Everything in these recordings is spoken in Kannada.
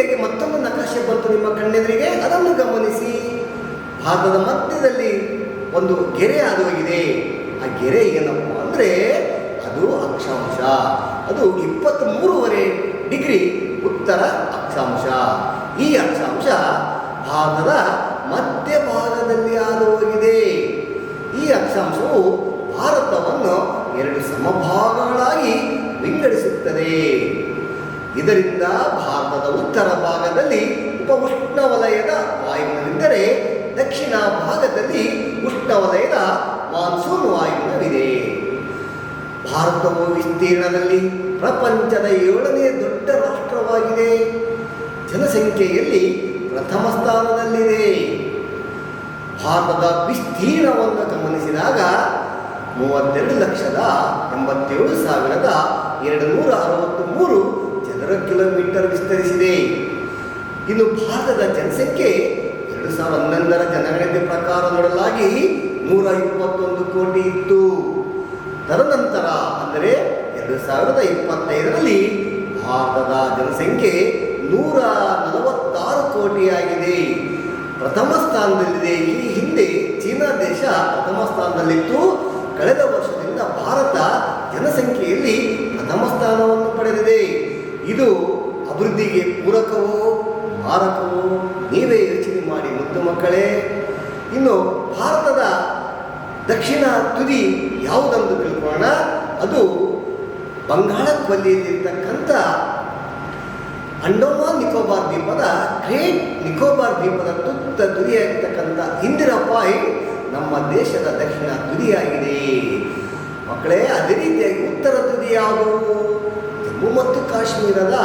ರೀತಿಯಾಗಿ ಮತ್ತೊಂದು ನಕಾಶೆ ಬಂತು ನಿಮ್ಮ ಕಣ್ಣೆದುರಿಗೆ. ಅದನ್ನು ಗಮನಿಸಿ. ಭಾರತದ ಮಧ್ಯದಲ್ಲಿ ಒಂದು ಗೆರೆ ಆದೋಗಿದೆ ಆ ಗೆರೆ ಏನಪ್ಪ ಅಂದರೆ ಅದು ಅಕ್ಷಾಂಶ. ಅದು ಇಪ್ಪತ್ತ್ ಮೂರುವರೆ ಡಿಗ್ರಿ ಉತ್ತರ ಅಕ್ಷಾಂಶ. ಈ ಅಕ್ಷಾಂಶ ಭಾರತದ ಮಧ್ಯಭಾಗದಲ್ಲಿ ಹಾದು ಈ ಅಕ್ಷಾಂಶವು ಭಾರತವನ್ನು ಎರಡು ಸಮಭಾಗಗಳಾಗಿ ಇದರಿಂದ ಭಾರತದ ಉತ್ತರ ಭಾಗದಲ್ಲಿ ಉಪ ಉಷ್ಣವಲಯದ ವಾಯುಗುಣವಿದ್ದರೆ ದಕ್ಷಿಣ ಭಾಗದಲ್ಲಿ ಉಷ್ಣವಲಯದ ಮಾನ್ಸೂನ್ ವಾಯುಗುಣವಿದೆ ಭಾರತವು ವಿಸ್ತೀರ್ಣದಲ್ಲಿ ಪ್ರಪಂಚದ ಏಳನೇ ದೊಡ್ಡ ರಾಷ್ಟ್ರವಾಗಿದೆ. ಜನಸಂಖ್ಯೆಯಲ್ಲಿ ಪ್ರಥಮ ಸ್ಥಾನದಲ್ಲಿದೆ. ಭಾರತದ ವಿಸ್ತೀರ್ಣವನ್ನು ಗಮನಿಸಿದಾಗ ಮೂವತ್ತೆರಡು ಲಕ್ಷದ ಎಂಬತ್ತೇಳು ಸಾವಿರದ ಎರಡು ನೂರ ಅರವತ್ತು ಮೂರು ಚದರ ಕಿಲೋಮೀಟರ್ ವಿಸ್ತರಿಸಿದೆ. ಇನ್ನು ಭಾರತದ ಜನಸಂಖ್ಯೆ ಎರಡು ಸಾವಿರದ ಹನ್ನೊಂದರ ಜನಗಣತಿ ಪ್ರಕಾರ ನೋಡಲಾಗಿ ನೂರ ಇಪ್ಪತ್ತೊಂದು ಕೋಟಿ ಇತ್ತು. ತದನಂತರ ಅಂದರೆ ಎರಡು ಸಾವಿರದ ಇಪ್ಪತ್ತೈದರಲ್ಲಿ ಭಾರತದ ಜನಸಂಖ್ಯೆ ನೂರ ನಲವತ್ತಾರು ಕೋಟಿಯಾಗಿದೆ. ಪ್ರಥಮ ಸ್ಥಾನದಲ್ಲಿದೆ. ಈ ಹಿಂದೆ ಚೀನಾ ದೇಶ ಪ್ರಥಮ ಸ್ಥಾನದಲ್ಲಿತ್ತು. ಕಳೆದ ವರ್ಷದಿಂದ ಭಾರತ ಜನಸಂಖ್ಯೆಯಲ್ಲಿ ಪ್ರಥಮ ಸ್ಥಾನವನ್ನು ಇದು ಅಭಿವೃದ್ಧಿಗೆ ಪೂರಕವೋ, ಮಾರಕವೋ, ನೀವೇ ಯೋಚನೆ ಮಾಡಿ, ಮುದ್ದು ಮಕ್ಕಳೇ. ಇನ್ನು ಭಾರತದ ದಕ್ಷಿಣ ತುದಿ ಯಾವುದೆಂದು ತಿಳ್ಕೊಳ್ಳೋಣ? ಅದು ಬಂಗಾಳ ಕೊಲ್ಲಿಯಲ್ಲಿರ್ತಕ್ಕಂಥ ಅಂಡಮಾನ್ ನಿಕೋಬಾರ್ ದ್ವೀಪದ, ಗ್ರೇಟ್ ನಿಕೋಬಾರ್ ದ್ವೀಪದ ತುತ್ತ ತುದಿಯಾಗಿರ್ತಕ್ಕಂಥ ಇಂದಿರಾ ಪಾಯಿಂಟ್ ನಮ್ಮ ದೇಶದ ದಕ್ಷಿಣ ತುದಿಯಾಗಿದೆ. ಮಕ್ಕಳೇ, ಅದೇ ರೀತಿಯಾಗಿ ಉತ್ತರ ತುದಿ ಯಾವುದು? ಮತ್ತು ಕಾಶ್ಮೀರದ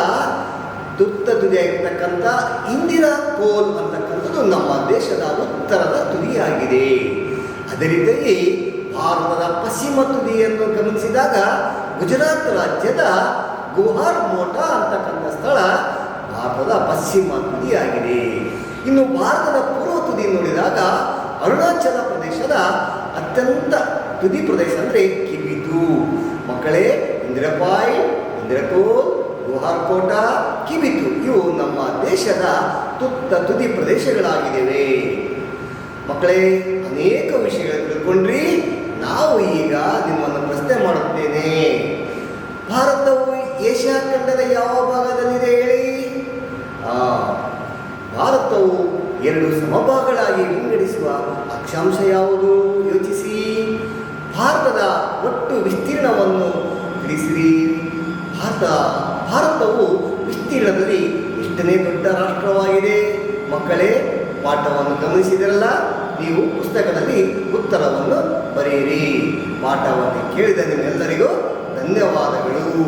ತುತ್ತ ತುದಿಯಾಗಿರ್ತಕ್ಕಂಥ ಇಂದಿರಾ ಪೋಲ್ ಅಂತಕ್ಕಂಥದ್ದು ನಮ್ಮ ದೇಶದ ಉತ್ತರದ ತುದಿಯಾಗಿದೆ. ಅದೇ ಭಾರತದ ಪಶ್ಚಿಮ ತುದಿಯನ್ನು ಗಮನಿಸಿದಾಗ ಗುಜರಾತ್ ರಾಜ್ಯದ ಗುಹಾರ್ ಮೋಟಾ ಅಂತಕ್ಕಂಥ ಸ್ಥಳ ಭಾರತದ ಪಶ್ಚಿಮ ತುದಿಯಾಗಿದೆ. ಇನ್ನು ಭಾರತದ ಪೂರ್ವ ತುದಿ ನೋಡಿದಾಗ ಅರುಣಾಚಲ ಪ್ರದೇಶದ ಅತ್ಯಂತ ತುದಿ ಪ್ರದೇಶ ಅಂದರೆ ಮಕ್ಕಳೇ ಇಂದಿರಪಾಯ್ ಗುಹಾರ್ಕೋಟ ಗುಹಾರ್ ಕೋಟ ಕಿಬಿತು ಇವು ನಮ್ಮ ದೇಶದ ತುತ್ತ ತುದಿ ಪ್ರದೇಶಗಳಾಗಿವೆ ಮಕ್ಕಳೇ ಅನೇಕ ವಿಷಯಗಳು ತಿಳ್ಕೊಂಡ್ರಿ. ನಾವು ಈಗ ನಿಮ್ಮನ್ನು ಪ್ರಶ್ನೆ ಮಾಡುತ್ತೇನೆ. ಭಾರತವು ಏಷ್ಯಾ ಖಂಡದ ಯಾವ ಭಾಗದಲ್ಲಿದೆ ಹೇಳಿ? ಆ, ಭಾರತವು ಎರಡು ಸಮಭಾಗಗಳಾಗಿ ವಿಂಗಡಿಸುವ ಅಕ್ಷಾಂಶ ಯಾವುದು? ಯೋಚಿಸಿ. ಭಾರತದ ಒಟ್ಟು ವಿಸ್ತೀರ್ಣವನ್ನು ತಿಳಿಸಿರಿ. ಭಾರತ, ಭಾರತವು ವಿಸ್ತೀರ್ಣದಲ್ಲಿ ಎಷ್ಟನೇ ದೊಡ್ಡ ರಾಷ್ಟ್ರವಾಗಿದೆ? ಮಕ್ಕಳೇ, ಪಾಠವನ್ನು ಗಮನಿಸಿದಿರಲ್ಲ? ನೀವು ಪುಸ್ತಕದಲ್ಲಿ ಉತ್ತರವನ್ನು ಬರೆಯಿರಿ. ಪಾಠವನ್ನು ಕೇಳಿದ ನಿಮ್ಮೆಲ್ಲರಿಗೂ ಧನ್ಯವಾದಗಳು.